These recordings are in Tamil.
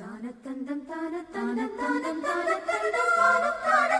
താനത്തന്തം താനത്തന്തം താനത്തന്തം താനത്തന്തം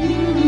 Mm-hmm.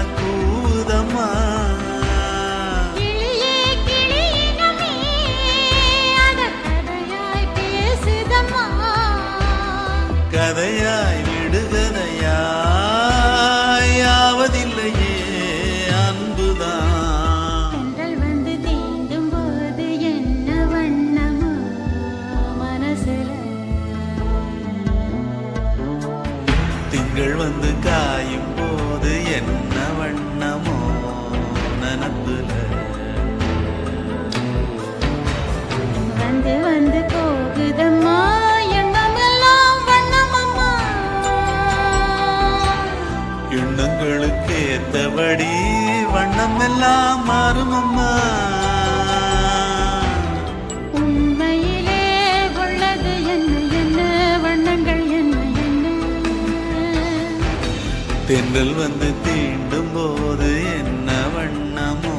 திங்கள் வந்து காயும் போது என்ன வண்ணமோ நனப்புல. வந்து வந்து போகுதம்மா எண்ணங்களுக்கு ஏத்தபடி வண்ணம் எல்லாம் மாறுமம்மா. தென்றல் வந்து தீண்டும் போது என்ன வண்ணமோ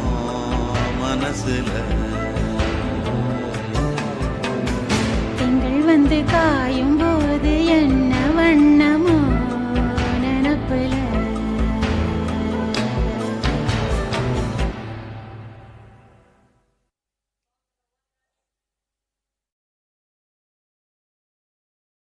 மனசுல? திங்கள் வந்து காயும் போது என்ன